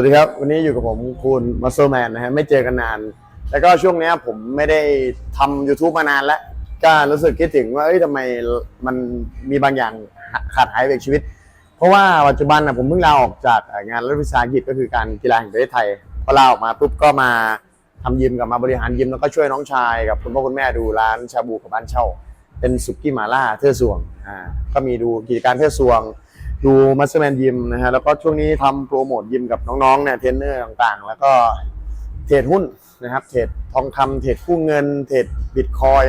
วัสดีครับ วันนี้อยู่กับผมคุณมัสเซอร์แมนนะฮะไม่เจอกันนาน แล้วก็ช่วงนี้ผมไม่ได้ทำ YouTube มานานแล้วก็รู้สึกคิดถึงว่าเอ้ยทำไมมันมีบางอย่างขาดหายไปจากชีวิต เพราะว่าปัจจุบันนะผมเพิ่งลาออกจากงานรัฐวิสาหกิจก็คือการกีฬาแห่งประเทศไทยพอลาออกมาปุ๊บก็มาทำยิมกับมาบริหารยิมแล้วก็ช่วยน้องชายกับคุณพ่อคุณแม่ดูร้านชาบูกับบ้านเช่า เป็นสุกี้หมาล่าเทื่อสวงอ่าก็มีดูกิจการเทื่อสวง ดูมัสเตอร์แมนยิมนะฮะแล้วก็ช่วงนี้ทำโปรโมทยิมกับน้องๆเนี่ยเทรนเนอร์ต่างๆ แล้วก็เทรดหุ้นนะครับ เทรดทองคำเทรดกู้เงิน เทรดบิตคอย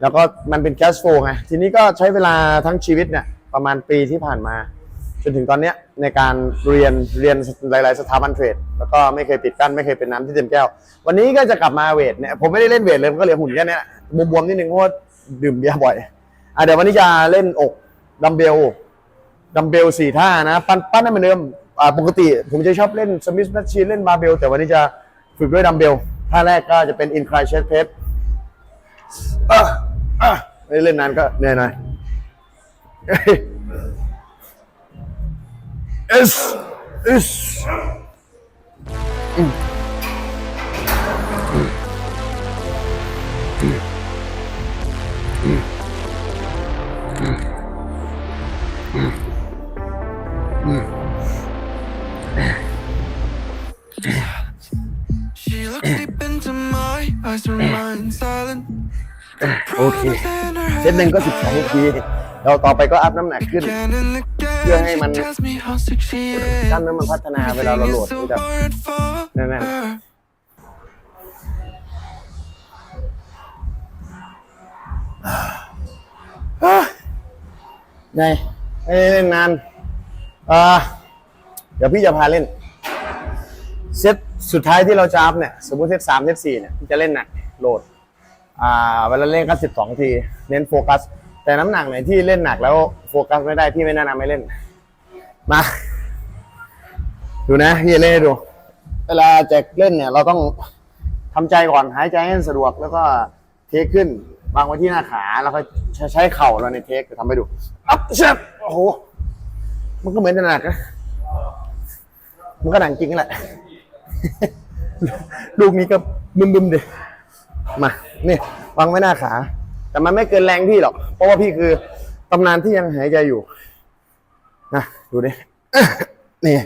แล้วก็มันเป็นแคชโฟลไงทีนี้ก็ใช้เวลาทั้งชีวิตเนี่ยประมาณปีที่ผ่านมา จนถึงตอนเนี้ยในการเรียนเรียนหลาย ๆ สถาบันเทรด แล้วก็ไม่เคยปิดกั้นไม่เคยเป็นน้ำที่เต็มแก้ว วันนี้ก็จะกลับมาเวทเนี่ยผมไม่ได้เล่นเวทเลยมันก็เหลือหุ่นแค่นี้บวมๆนิดนึงเพราะว่าดื่มเบียร์บ่อยอะเดี๋ยววันนี้จะเล่นอกดัมเบล ดัมเบลสี่ท่านะ ปั้นปั้นได้เหมือนเดิมอ่าปกติผมจะชอบเล่นสมิธแมชชีนเล่นบาร์เบลแต่วันนี้จะฝึกด้วยดัมเบลท่าแรกก็จะเป็นอินคลายเชสเพสเล่นนานก็เหนื่อยหน่อยเอสเอส โอเค เซตหนึ่งก็12นาที เราต่อไปก็อัพน้ำหนักขึ้น Again and again, Chưa hay she mình- tells me how sick she กล้าม is. เนื้อมันพัฒนาเวลาเราโหลด Everything นี่ is แบ so บ hard for Nè, nè. her. ไงไม่ได้เล่นนาน อ่า เดี๋ยวพี่จะพาเล่น เซต สุดท้ายที่เราจะอัพเนี่ยสมมติเซตสามเซตสี่เนี่ยจะเล่นหนักโหลดอ่าเวลาเล่นก็สิบสองทีเน้นโฟกัส แต่น้ำหนักไหนที่เล่นหนักแล้วโฟกัสไม่ได้พี่ไม่แนะนำให้เล่นมาดูนะพี่เล่นดู เวลาแจกเล่นเนี่ย เราต้องทำใจก่อนหายใจให้สะดวกแล้วก็เทคขึ้นวางไว้ที่หน้าขาแล้วก็ใช้ใช้เข่าเราในเทคทำให้ดูอัพเชฟโอ้โหมันก็เหมือนจะหนักนะมันก็หนักจริงนั่แหละ ลูกนี้ก็บึมๆดิมานี่วางไว้หน้าขา แต่มันไม่เกินแรงพี่หรอก เพราะว่าพี่คือตำนานที่ยังหายใจอยู่นะดูดินี่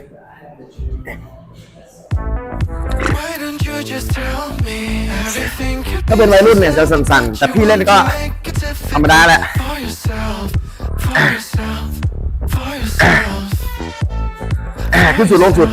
Why don't you just tell me everything you ถ้าเป็นวัยรุ่นเนี่ยจะสั่นๆ แต่พี่เล่นก็ make it difficult ธรรมดาแหละ for yourself, for yourself, for yourself, ขึ้นสุดลงสุด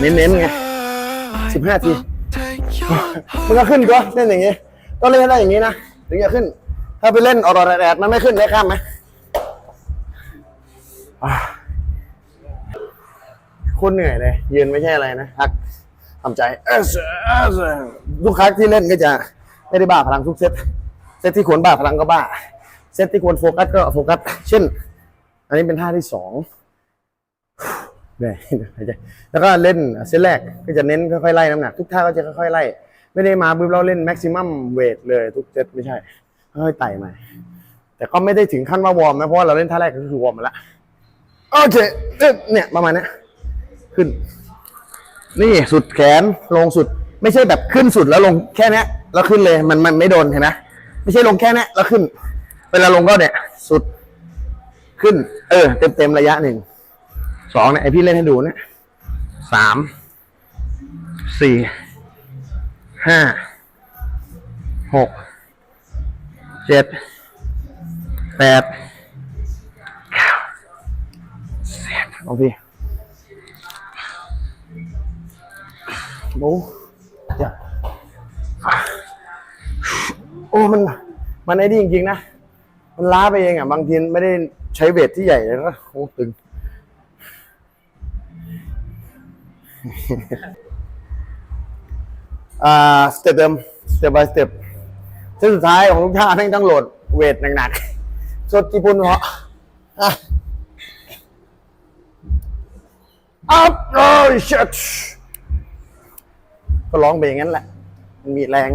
เน้นๆไงสิบห้าที Take your มันก็ขึ้นก็เล่นอย่างงี้ต้องเล่นให้ได้อย่างงี้นะถึงจะขึ้น ถ้าไปเล่นออดแดดๆมันไม่ขึ้นได้ข้ามไหมอ่าโคนเหนื่อยเลย ยืนไม่ใช่อะไรนะพักทำใจเอสเอสทุกครั้งที่เล่นก็จะไม่ได้บ้าพลังทุกเซตเซตที่ควรบ้าพลังก็บ้า เซตที่ควรโฟกัสก็โฟกัส เช่น อันนี้เป็นท่าที่สอง เนี่ยหายใจแล้วก็เล่นเซตแรกก็จะเน้นค่อยๆไล่น้ำหนัก ทุกท่าก็จะค่อยๆไล่ไม่ได้มาปุ๊บเราเล่นแม็กซิมัมเวทเลยทุกเซตไม่ใช่ค่อยๆไต่มาแต่ก็ไม่ได้ถึงขั้นว่าวอร์มนะเพราะาเราเล่นท่าแรกก็คือวอร์มมาแล้วโอเคเนี่ยประมาณนี้ขึ้น นี่สุดแขนลงสุด ไม่ใช่แบบขึ้นสุดแล้วลงแค่นี้แล้วขึ้นเลยมันมันไม่โดนเห็นไหมไม่ใช่ลงแค่นี้แล้วขึ้น เวลาลงก็เนี่ย สุดขึ้น เออ เต็มเต็มๆระยะหนึ่ง สองเนี่ยไอพี่เล่นให้ดูเนี่ยสามสี่ห้าหกเจ็ดแปดเก้าสิบของพี่โอ้ยโอ้มันมันไอ้นี่จริงๆนะ มันล้าไปเองอะ บางทีไม่ได้ใช้เวทที่ใหญ่แล้วก็โอ้ตึง อ่าสเต็ปเดิมสเต็ป by สเต็ปเส้นสุดท้ายของทุกท่าแม่งต้องโหลดเวทหนักๆสดญี่ปุ่นเหรออัพโอ้ยชิตก็ร้องไปอย่างนั้นแหละ มันมีแรง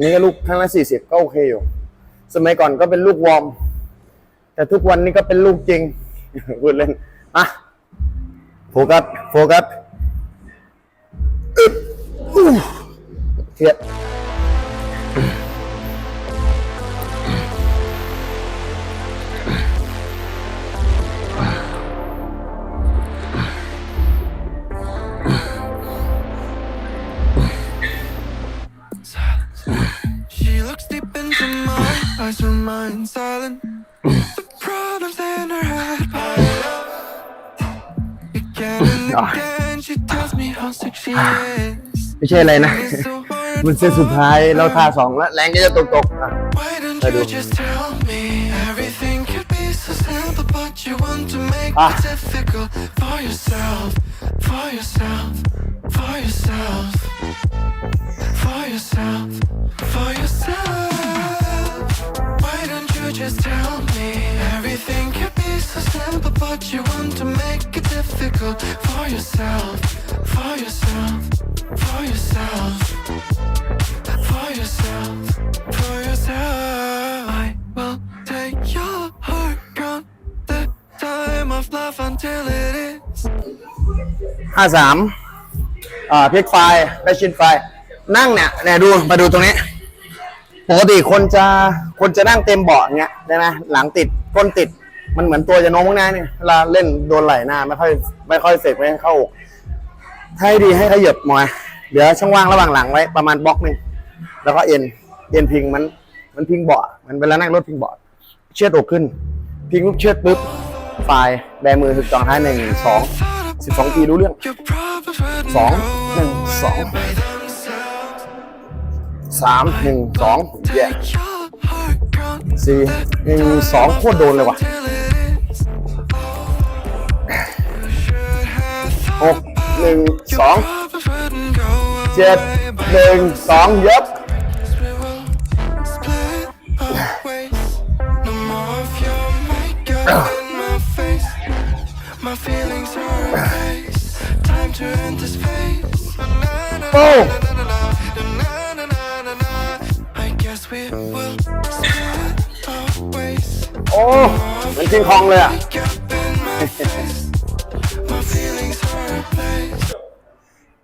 นี่ก็ลูกครั้งละสี่สิบก็โอเคอยู่ สมัยก่อนก็เป็นลูกวอร์ม แต่ทุกวันนี้ก็เป็นลูกจริงพูดเล่น โฟกัส โฟกัสอึ๊บอู้เครียด she is. ไม่ใช่อะไรนะ It's so hard มันเส้นสุดท้ายเราท่าสองแล้วแรงก็จะตกตกๆอะ Why don't I you do. just tell me everything could be so simple, but you want to make Ah. it difficult for yourself, for yourself, for yourself, for yourself, for yourself. Just tell me everything could be so simple, but you want to make it difficult for yourself, for yourself, for yourself for yourself, for yourself. I will take your heart, count the time of love until it is. ห้าสามอ่าพลิกไฟแบชชินไฟนั่งเนี่ยเนี่ยดูมาดูตรงนี้ ปกติคนจะคนจะนั่งเต็มเบาะเงี้ยได้ไหมหลังติดก้นติด มันเหมือนตัวจะโน้มข้างหน้าเนี่ยเวลาเล่นโดนไหล่หน้าไม่ค่อยไม่ค่อยเสกไม่เข้าอกถ้าให้ดีให้ขยับหน่อยเดี๋ยวช่องว่างระหว่างหลังไว้ประมาณบล็อกหนึ่งแล้วก็เอ็นเอ็นพิงมันมันพิงเบาะมันเวลานั่งรถพิงเบาะเชือดอกขึ้น พิงปุ๊บเชือดปุ๊บไฟล์แบมือสิบสองท้ายหนึ่งสองสิบสองทีรู้เรื่องสองหนึ่งสอง สามหนึ่งสองแย่ Take your heart, count สี่หนึ่งสองโคตรโดนเลยว่ะ till it is. You should have ห thought กหนึ่งสอง problems wouldn't go เจ็ด away by หนึ่งสองเย็บ We will โอ้มันกินคองเลยอะ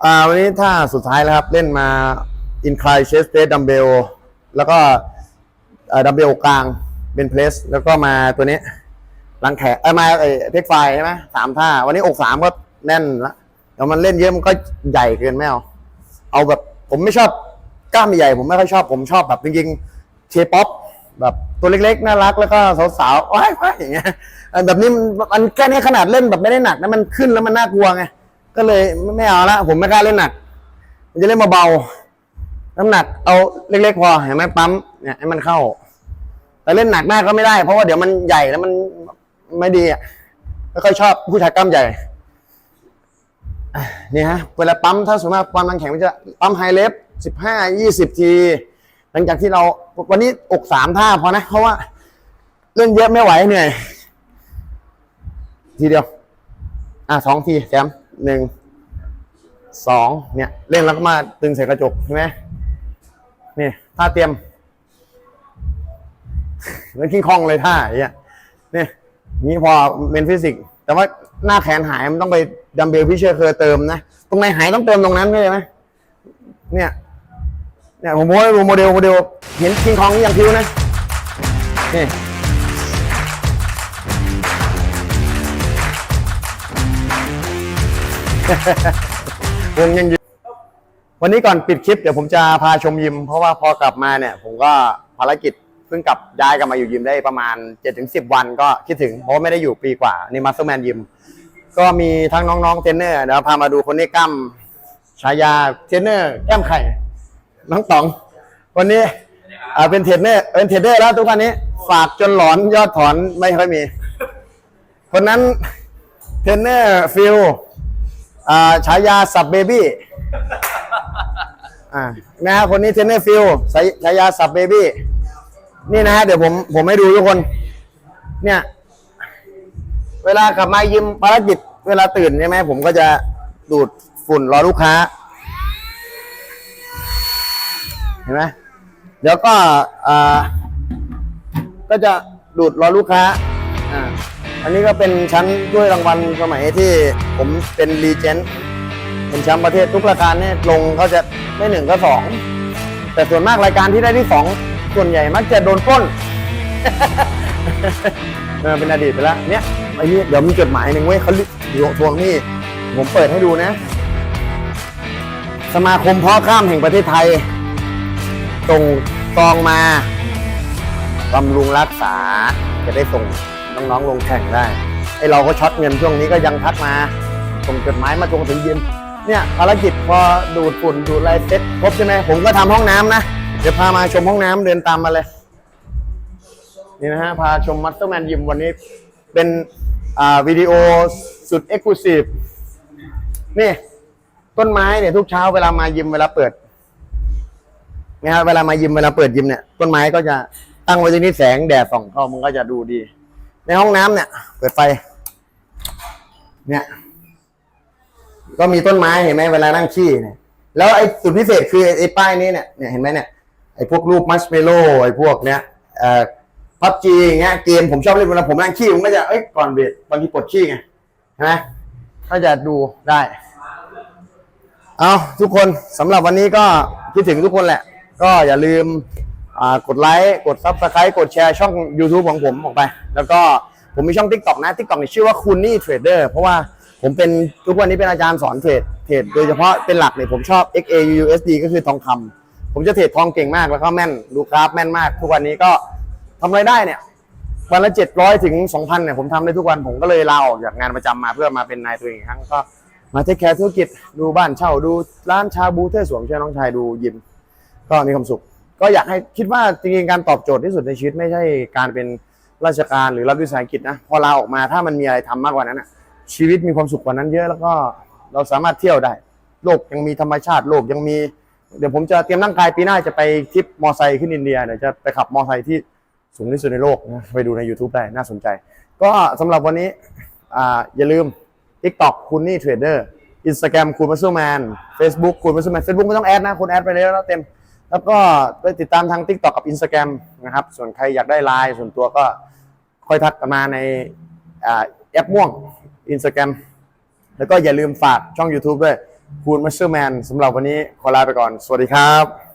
อ่าวันนี้ถ้าสุดท้ายแล้วครับ เล่นมาอินคลายเชสเ e ดัมเบลแล้วก็ดัมเบลกลางเป็นเพลสแล้วก็มาตัวนี้หลังแขนเอ้มาไอ้เทคไฟใช่ไหมสามท่า วันนี้อกสามก็แน่นละแต่มันเล่นเยอะมันก็ใหญ่เกินไม่เอาเอาแบบผมไม่ชอบกล้ามใหญ่ผมไม่ค่อยชอบผมชอบแบบจริงๆเชป๊อป แบบตัวเล็กๆน่ารักแล้วก็สาวๆว้ายว้ายอย่างเงี้ยแบบนี้มันมันแค่นี้ขนาดเล่นแบบไม่ได้หนักนะมันขึ้นแล้วมันน่ากลัวไงก็เลยไม่เอาละผมไม่กล้าเล่นหนักมันจะเล่นเบาๆน้ำหนักเอาเล็กๆพอเห็นไหมปั๊มเนี่ยให้มันเข้า แต่เล่นหนักมากก็ไม่ได้ เพราะว่าเดี๋ยวมันใหญ่แล้วมันไม่ดีอะไม่ค่อยชอบผู้ชายกล้ามใหญ่อะนี่ฮะเวลาปั๊มถ้าส่วนมาความแรงแข็งมันจะปั๊มไฮเลฟสิบห้ายี่สิบที ลังจากที่เราวันนี้อกสามท่าพอนะ เพราะว่าเล่นเยอะไม่ไหวเหนื่อยทีเดียว อะสองทีแซมหนึ่งสองเนี่ย เล่นแล้วก็มาตึงใส่กระจกใช่ไหมนี่ท่าเตรียมเหมือนคิงคองเลยท่าอย่างเงี้ยนี่นี่พอเป็นฟิสิกส์แต่ว่าหน้าแขนหายมันต้องไปดัมเบลพิเชอร์เคยเติมนะ ตรงไหนหายต้องเติมตรงนั้นเข้าใจไหมเนี่ย เนี่ยผมโมเดลโมเดลโมเดลเห็นคิงคองอย่างพิวนะนี่วงยังยืนวันนี้ก่อนปิดคลิปเดี๋ยวผมจะพาชมยิม เพราะว่าพอกลับมาเนี่ย ผมก็ภารกิจเพิ่งกลับย้ายกลับมาอยู่ยิมได้ประมาณ 7-10 วันก็คิดถึง เพราะไม่ได้อยู่ปีกว่านี่มาสเตอร์แมนยิม ก็มีทั้งน้องๆเทรนเนอร์เดี๋ยวพามาดูคนนี้กล้ามฉายาเทรนเนอร์แก้มไข่ น้องต๋อง วันนี้อ่าเป็นเทรนเนอร์เป็นเทรนเนอร์แล้วทุกวันนี้ ฝากจนหลอนยอดถอนไม่ค่อยมี คนนั้นเทรนเนอร์ฟิลอ่าฉายาสับเบบี้อ่านะฮะคนนี้เทรนเนอร์ฟิลฉายาสับเบบี้นี่นะฮะเดี๋ยวผมผมให้ดูทุกคน เนี่ยเเวลากลับมายิมภารกิจ เวลาตื่นใช่ไหมผมก็จะดูดฝุ่นรอลูกค้า เห็นไหมเดี๋ยวก็อ่าก็จะดูดรอลูกค้าอ่าอันนี้ก็เป็นชั้นด้วยรางวัลสมัยที่ผมเป็นรีเจนต์เป็นแชมป์ประเทศทุกรายการเนี่ยลงเขาจะไม่หนึ่งก็สองแต่ส่วนมากรายการที่ได้ที่สองส่วนใหญ่มักจะโดนปล้นเป็นอดีตไปแล้วเนี่ยไอ้นี่เดี๋ยวมีจดหมายหนึ่งเว้ยเขาทวงนี่ผมเปิดให้ดูนะ สมาคมเพาะข้ามแห่งประเทศไทย ส่งซองมาบำรุงรักษาจะได้ส่งน้องๆลงแข่งได้ไอเราก็ช็อตเงินช่วงนี้ก็ยังทักมาส่งจดหมายมาทวงถึงยิมเนี่ยภารกิจพอดูดฝุ่นดูดอะไรเสร็จครบใช่ไหมผมก็ทำห้องน้ำนะเดี๋ยวพามาชมห้องน้ำเดินตามมาเลย นี่นะฮะพาชมมัตเตอร์แมนยิมวันนี้เป็นอ่าวิดีโอสุดเอ็กซ์คลูซีฟนี่ต้นไม้เนี่ยทุกเช้าเวลามายิมเวลาเปิด นะฮะเวลามายิมเวลาเปิดยิมเนี่ยต้นไม้ก็จะตั้งไว้ที่นี่แสงแดดส่องเข้ามันก็จะดูดี ในห้องน้ำเนี่ย เปิดไฟ เนี่ย ก็มีต้นไม้เห็นไหมเวลานั่งขี้เนี่ย แล้วไอ้สุดพิเศษคือไอ้ป้ายนี้เนี่ยเนี่ยเห็นไหมเนี่ยไอ้พวกรูปมัชเมโล่ไอ้พวกเนี้ยเอ่อพับจีอย่างเงี้ยเกมผมชอบเล่นเวลาผมนั่งขี้ผมก็จะเอ้ยก่อนเบรกบางทีปวดขี้ไงใช่ไหมก็จะดูได้ เอาทุกคนสำหรับวันนี้ก็คิดถึงทุกคนแหละ ก็อย่าลืมกดไลค์กดซับสไครต์กดแชร์ช่อง YouTube ของผมออกไป แล้วก็ผมมีช่อง TikTok นะ TikTok นี่ชื่อว่าคุณนี่เทรดเดอร์เพราะว่าผมเป็นทุกวันนี้เป็นอาจารย์สอนเทรดเทรดโดยเฉพาะเป็นหลักเนี่ยผมชอบ XAUUSD ก็คือทองคำผมจะเทรดทองเก่งมากแล้วก็แม่นดูกราฟแม่นมาก ทุกวันนี้ก็ทำไรายได้เนี่ยวันละเจ็ดร้อยถึงสองพันเนี่ยผมทำได้ทุกวันผมก็เลยลาออกจากงานประจำมาเพื่อมาเป็นนายตัวเองอีกครั้งก็มาเทคแคร์ธุรกิจดูบ้านเช่าดูร้านชาบูเทอสวงเช่วยน้องชายดูยิม ก็มีความสุข ก็อยากให้คิดว่าจริงๆการตอบโจทย์ที่สุดในชีวิตไม่ใช่การเป็นราชการหรือรัฐวิสาหกิจนะพอลาออกมาถ้ามันมีอะไรทำมากกว่านั้นอะ ชีวิตมีความสุขกว่านั้นเยอะแล้วก็เราสามารถเที่ยวได้ โลกยังมีธรรมชาติโลกยังมีเดี๋ยวผมจะเตรียมร่างกายปีหน้าจะไปทริปมอไซค์ขึ้นอินเดียเดี๋ยวจะไปขับมอไซค์ที่สูงที่สุดในโลกนะไปดูใน YouTube ได้น่าสนใจ ก็สำหรับวันนี้อ่าอย่าลืม TikTok คุณนี่เทรดเดอร์ Instagram คุณมัสซูแมน Facebook คุณมัสซูแมน Facebook ไม่ต้องแอดนะ คุณแอดไปเลยแล้วเต็ม แล้วก็ไปติดตามทาง TikTok กับ Instagram นะครับ ส่วนใครอยากได้ไลน์ส่วนตัวก็ค่อยทักกันมาในแอปม่วง Instagram แล้วก็อย่าลืมฝากช่อง YouTube ด้วยคุณมัสซูแมนสำหรับวันนี้ขอลาไปก่อน สวัสดีครับ